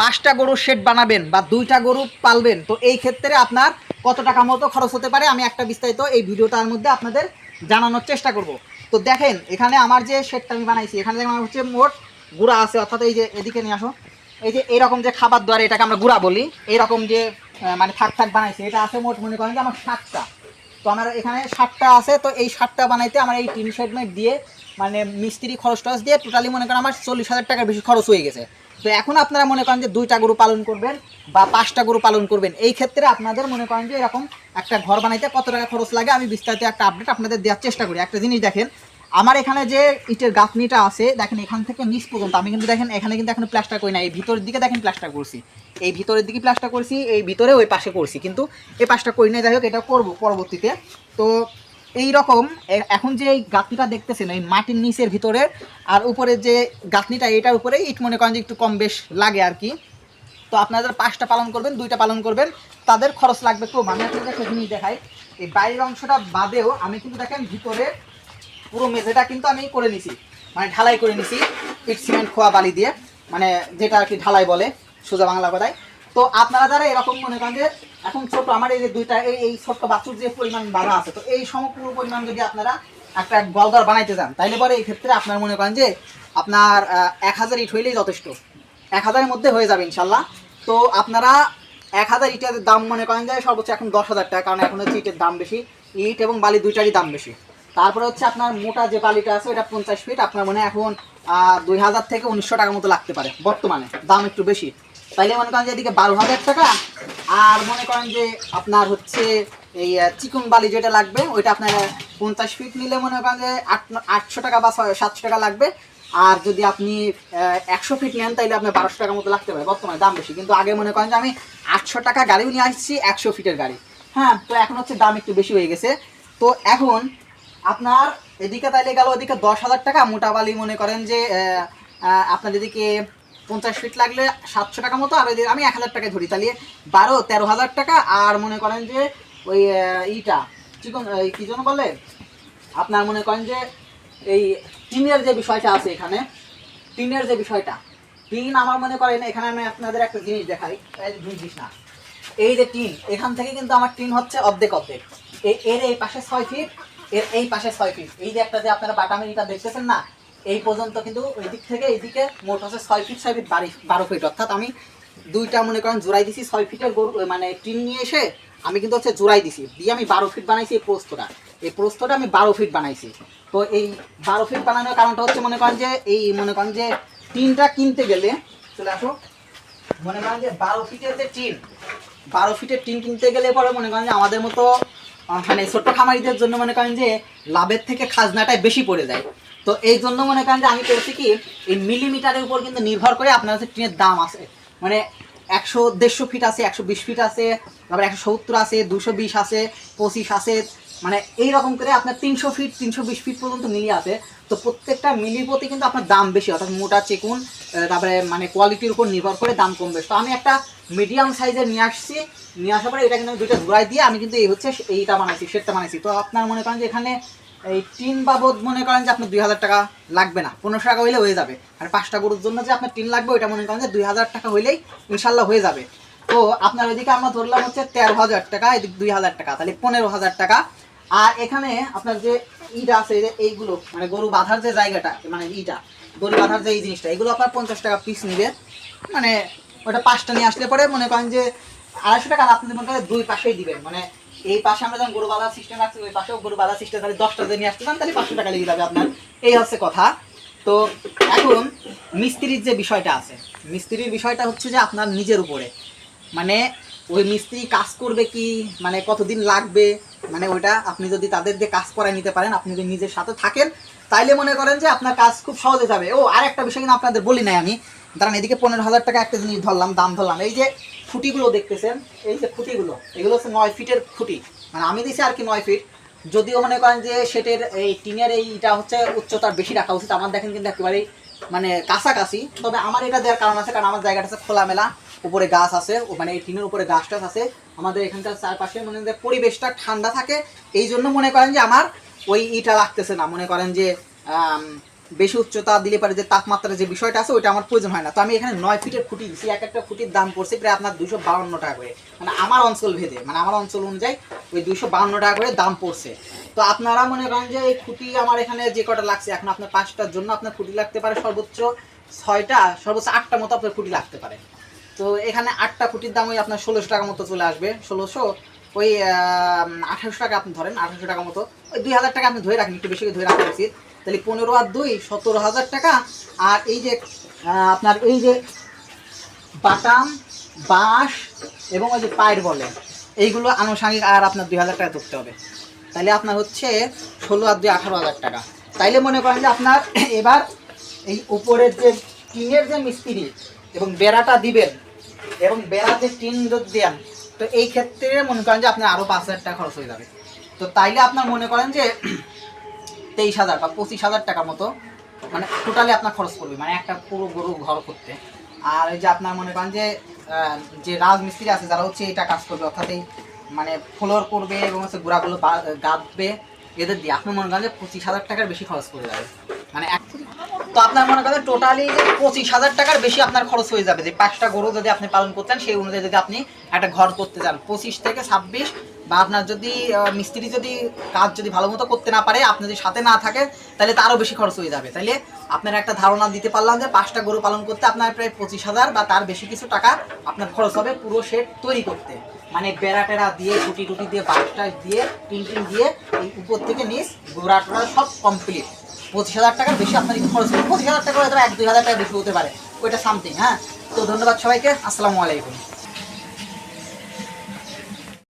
পাঁচটা গরুর শেড বানাবেন বা দুইটা গরু পালবেন, তো এই ক্ষেত্রে আপনার কত টাকা মতো খরচ হতে পারে? আমি একটা বিস্তারিত এই ভিডিওটার মধ্যে আপনাদের জানানোর চেষ্টা করব। তো দেখেন, এখানে আমার যে শেডটা আমি বানাইছি, এখানে আমার হচ্ছে মোট গুঁড়া আছে, অর্থাৎ এই যে এদিকে নিয়ে আসো, এই যে এইরকম যে খাবার দ্বারা এটাকে আমরা গুঁড়া বলি এইরকম যে মানে থাক থাক বানাইছি, এটা আছে মোট মনে করেন যে আমার সাতটা। তো আমার এখানে সাতটা আছে, তো এই ষাটটা বানাইতে আমার এই টিন শেড দিয়ে মানে মিস্ত্রি খরচ টরচ দিয়ে টোটালি মনে করেন আমার চল্লিশ হাজার টাকার বেশি খরচ হয়ে গেছে। তো এখন আপনারা মনে করেন যে দুইটা গরু পালন করবেন বা পাঁচটা গরু পালন করবেন, এই ক্ষেত্রে আপনাদের মনে করেন যে এরকম একটা ঘর বানাইতে কত টাকা খরচ লাগে? আমি বিস্তারিত একটা আপডেট আপনাদের দেওয়ার চেষ্টা করি। একটা জিনিস দেখেন, আমার এখানে যে ইটের গাঁথনিটা আছে, দেখেন এখান থেকে নিচ পর্যন্ত, আমি কিন্তু দেখেন এখানে কিন্তু এখন প্লাস্টার করি না এই ভিতরের দিকে দেখেন প্লাস্টার করছি। এই ভিতরের দিকে প্লাস্টার করছি, এই ভিতরে ওই পাশে করছি, কিন্তু এই পাশটা করি না যাই হোক, এটা করব পরবর্তীতে। তো এই রকম এখন যে এই গাঁথনিটা দেখতেছেন, এই মাটির নিচের ভিতরে, আর উপরে যে গাঁথনিটা এটার উপরে ইট মনে করেন যে একটু কম বেশ লাগে আর কি। তো আপনারা পাঁচটা পালন করবেন, দুইটা পালন করবেন, তাদের খরচ লাগবে কম। আমি আপনাদের একটা জিনিস দেখাই, এই বাইরের অংশটা বাদেও আমি কিন্তু দেখেন ভিতরে পুরো মেঝেটা কিন্তু আমি করে নিছি। মানে ঢালাই করে নিছি, ইট, সিমেন্ট, খোয়া বালি দিয়ে। মানে যেটা আর কি ঢালাই বলে, সোজা বাংলা কথায়। তো আপনারা যারা এরকম মনে করেন যে এখন ছোট, আমার এই যে দুইটা, এই এই ছোট্ট বাছুর যে পরিমাণ বাধা আছে, তো এই সমগ্র পরিমাণ যদি আপনারা একটা গলদর বানাইতে যান, তাইলে পরে এই ক্ষেত্রে আপনার মনে করেন যে আপনার এক হাজার ইট হইলেই যথেষ্ট। এক হাজারের মধ্যে হয়ে যাবে ইনশাল্লাহ। তো আপনারা এক হাজার ইটের দাম মনে করেন যে সর্বোচ্চ এখন দশ হাজার টাকা, কারণ এখন হচ্ছে ইটের দাম বেশি। ইট এবং বালি দুইটারই দাম বেশি। তারপরে হচ্ছে আপনার মোটা যে বালিটা আছে ওটা পঞ্চাশ ফিট, আপনার মনে এখন দুই হাজার থেকে উনিশশো টাকার মতো লাগতে পারে বর্তমানে, দাম একটু বেশি। তাইলে মনে করেন যে এদিকে বারো হাজার টাকা, আর মনে করেন যে আপনার হচ্ছে এই চিকুন বালি যেটা লাগবে, ওইটা আপনার পঞ্চাশ ফিট নিলে মনে করেন যে আট, আটশো টাকা বা সাতশো টাকা লাগবে। আর যদি আপনি একশো ফিট নেন, তাইলে আপনার বারোশো টাকার মতো লাগতে পারে, বর্তমানে দাম বেশি। কিন্তু আগে মনে করেন যে আমি আটশো টাকা গাড়িও নিয়ে আসছি, একশো ফিটের গাড়ি। হ্যাঁ তো এখন হচ্ছে দাম একটু বেশি হয়ে গেছে। তো এখন আপনার এদিকে তাইলে গেল ওদিকে দশ হাজার টাকা। মোটা বালি মনে করেন যে আপনার এদিকে পঞ্চাশ ফিট লাগলে সাতশো টাকা মতো, আর ওইদিকে আমি এক হাজার টাকায় ধরি। তাহলে বারো, তেরো হাজার টাকা, আর মনে করেন যে ওই ইটা চিকন কি জন্য বলে? আপনার মনে করেন যে এই টিনের যে বিষয়টা আছে এখানে টিনের যে বিষয়টা টিন আমার মনে করেন, এখানে আমি আপনাদের একটা জিনিস দেখাই জিনিস না, এই যে টিন এখান থেকে কিন্তু আমার টিন হচ্ছে অর্ধেক অর্ধেক। এর এই পাশে ছয় ফিট এর এই পাশে ছয় ফিট এই যে একটা যে আপনারা বাটামের এটা দেখতেছেন না এই পর্যন্ত কিন্তু ওই দিক থেকে এই দিকে মোট হচ্ছে ছয় ফিট ছয় ফিট বারো ফিট অর্থাৎ আমি দুইটা মনে করেন জোড়াই দিছি, ছয় ফিটের গরু মানে টিন নিয়ে এসে আমি কিন্তু হচ্ছে জোড়াই দিছি। দিয়ে আমি বারো ফিট বানাইছি এই প্রস্তটা। এই প্রস্তটা আমি বারো ফিট বানাইছি। তো এই বারো ফিট বানানোর কারণটা হচ্ছে মনে করেন যে, এই মনে করেন যে টিনটা কিনতে গেলে, চলে আসো, মনে করেন যে বারো ফিটের যে টিন, বারো ফিটের টিন কিনতে গেলে পরে মনে করেন যে আমাদের মতো মানে ছোট্ট খামারিদের জন্য মনে করেন যে লাভের থেকে খাজনাটাই বেশি পড়ে যায়। তো এই জন্য মনে করেন যে আমি করছি কি, এই মিলিমিটারের উপর কিন্তু নির্ভর করে আপনার হচ্ছে টিনের দাম আছে। মানে একশো দেড়শো ফিট আছে, একশো বিশ ফিট আছে তারপরে একশো সত্তর আছে, দুশো বিশ আছে, পঁচিশ আছে মানে এই রকম করে আপনার তিনশো ফিট তিনশো বিশ ফিট পর্যন্ত মিলি আছে তো প্রত্যেকটা মিলির প্রতি কিন্তু আপনার দাম বেশি, অর্থাৎ মোটা চিকুন তারপরে মানে কোয়ালিটির উপর নির্ভর করে দাম কম বেশ। তো আমি একটা মিডিয়াম সাইজের নিয়ে আসছি, নিয়ে আসার পরে এটা কিন্তু দুইটা ঘুরাই দিয়ে আমি কিন্তু এই হচ্ছে এইটা বানাইছি সেটটা বানাইছি। তো আপনার মনে করেন যে এখানে এই টিন বাবদ মনে করেন যে আপনার দুই হাজার টাকা লাগবে না। পনেরোশো টাকা হইলে হয়ে যাবে। আর পাঁচটা গরুর জন্য যে আপনার টিন লাগবে, ওইটা মনে করেন যে দুই হাজার টাকা হইলেই ইনশাল্লাহ হয়ে যাবে। তো আপনার ওইদিকে আমরা ধরলাম হচ্ছে তেরো হাজার টাকা, এদিক দুই হাজার টাকা, তাহলে পনেরো হাজার টাকা। আর এখানে আপনার যে ইটা আছে যে এইগুলো মানে গরু বাঁধার যে জায়গাটা মানে ইটা, গরু বাঁধার যে এই জিনিসটা, এগুলো আপনার পঞ্চাশ টাকা পিস নিবে। মানে ওটা পাঁচটা নিয়ে আসলে পরে মনে করেন যে আড়াইশো টাকা আপনি মনে করেন দুই পাশেই দিবেন। মানে এই পাশে আমরা যখন গরু বাঁধার সিস্টেম রাখছি, ওই পাশেও গরু বাঁধার সিস্টেম তাহলে দশটা যদি নিয়ে আসতে চান, তাহলে পাঁচশো টাকা লেগে যাবে আপনার। এই হচ্ছে কথা। তো এখন মিস্ত্রির যে বিষয়টা আছে, মিস্ত্রির বিষয়টা হচ্ছে যে আপনার নিজের উপরে। মানে ওই মিস্ত্রি কাজ করবে কি মানে কতদিন লাগবে মানে ওইটা আপনি যদি তাদের দিয়ে কাজ করায় নিতে পারেন, আপনি যদি নিজের সাথে থাকেন, তাইলে মনে করেন যে আপনার কাজ খুব সহজে যাবে। ও আর একটা বিষয় কিন্তু আপনাদের বলি নাই আমি। দাঁড়ান, এদিকে পনেরো হাজার টাকা একটা জিনিস ধরলাম, দাম ধরলাম। এই যে খুঁটিগুলো দেখতেছেন, এই যে খুঁটিগুলো, এগুলো হচ্ছে নয় ফিটের খুঁটি। মানে আমি দিছি আর কি নয় ফিট। যদিও মনে করেন যে সেটের এই টিনের এইটা হচ্ছে উচ্চতার বেশি রাখা উচিত, আমার দেখেন কিন্তু একেবারেই মানে কাছাকাছি। তবে আমার এটা দেওয়ার কারণ আছে, কারণ আমার জায়গাটা হচ্ছে খোলামেলা, উপরে গাছ আছে মানে এই টিনের উপরে গাছ টাছ আছে। আমাদের এখানকার চারপাশে মনে করেন পরিবেশটা ঠান্ডা থাকে, এই জন্য মনে করেন যে আমার ওই ইটা লাগতেছে না। মনে করেন যে বেশি উচ্চতা দিলে পারে যে তাপমাত্রার যে বিষয়টা আছে, ওইটা আমার প্রয়োজন হয় না। তো আমি এখানে নয় ফিটের খুঁটি দিচ্ছি এক একটা খুঁটির দাম পড়ছে প্রায় আপনার দুশো বাউন্ন টাকা করে। মানে আমার অঞ্চল ভেদে মানে আমার অঞ্চল অনুযায়ী ওই দুশো বাউন্ন টাকা করে দাম পড়ছে। তো আপনারা মনে করেন যে এই খুঁটি আমার এখানে যে কটা লাগছে, এখন আপনার পাঁচটার জন্য আপনার খুঁটি লাগতে পারে সর্বোচ্চ ছয়টা, সর্বোচ্চ আটটা মতো আপনার খুঁটি লাগতে পারে। তো এখানে আটটা খুঁটির দাম ওই আপনার ষোলোশো টাকা মতো চলে আসবে, ষোলোশো ওই আঠারোশো টাকা আপনি ধরেন, আঠারোশো টাকা মতো। ওই দুই হাজার টাকা আপনি ধরে রাখেন, একটু বেশি করে ধরে রাখা উচিত। তাহলে পনেরো আর দুই, সতেরো হাজার টাকা। আর এই যে আপনার এই যে বাটাম, বাঁশ এবং ওই যে পায়ের বলে, এইগুলো আনুষঙ্গিক আর আপনার দুই হাজার টাকা ধরতে হবে। তাহলে আপনার হচ্ছে ষোলো আর দুই, আঠারো হাজার টাকা। তাইলে মনে করেন যে আপনার এবার এই উপরের যে টিনের যে মিস্ত্রি এবং বেড়াটা দিবেন এবং বেড়া যে টিন যদি দেন তো এই ক্ষেত্রে মনে করেন যে আপনার আরও পাঁচ হাজার টাকা খরচ হয়ে যাবে। তো তাইলে আপনার মনে করেন যে তেইশ হাজার বা পঁচিশ হাজার টাকা মতো মানে টোটালি আপনার খরচ করবে মানে একটা পুরো গরু ঘর করতে। আর এই যে আপনার মনে করেন যে যে রাজমিস্ত্রি আছে, যারা হচ্ছে এটা কাজ করবে, অর্থাৎ এই মানে ফ্লোর করবে এবং হচ্ছে গোড়াগুলো বা- গাঁথবে, এদের দিয়ে আপনার মনে করেন যে পঁচিশ হাজার টাকার বেশি খরচ করে যাবে। মানে এক তো আপনার মনে করেন টোটালি যে পঁচিশ হাজার টাকার বেশি আপনার খরচ হয়ে যাবে। যে পাঁচটা গরু যদি আপনি পালন করতেন, সেই অনুযায়ী যদি আপনি একটা ঘর করতে চান পঁচিশ থেকে ছাব্বিশ বা আপনার যদি মিস্ত্রি যদি কাজ যদি ভালো মতো করতে না পারে, আপনি যদি সাথে না থাকে, তাহলে তারও বেশি খরচ হয়ে যাবে। তাহলে আপনার একটা ধারণা দিতে পারলাম যে পাঁচটা গরু পালন করতে আপনার প্রায় পঁচিশ হাজার বা তার বেশি কিছু টাকা আপনার খরচ হবে পুরো শেড তৈরি করতে। মানে বেড়া টেরা দিয়ে টুটি টুটি দিয়ে বাঁশটা দিয়ে, টিন টিন দিয়ে এই উপর থেকে নিচ, গোড়া টোড়া সব কমপ্লিট পঁচিশ হাজার টাকার বেশি আপনার খরচ পঁচিশ হাজার টাকা হয়তো এক দুই হাজার টাকা বেশি হতে পারে। ওইটা সামথিং হ্যাঁ? তো ধন্যবাদ সবাইকে। আসসালামু আলাইকুম।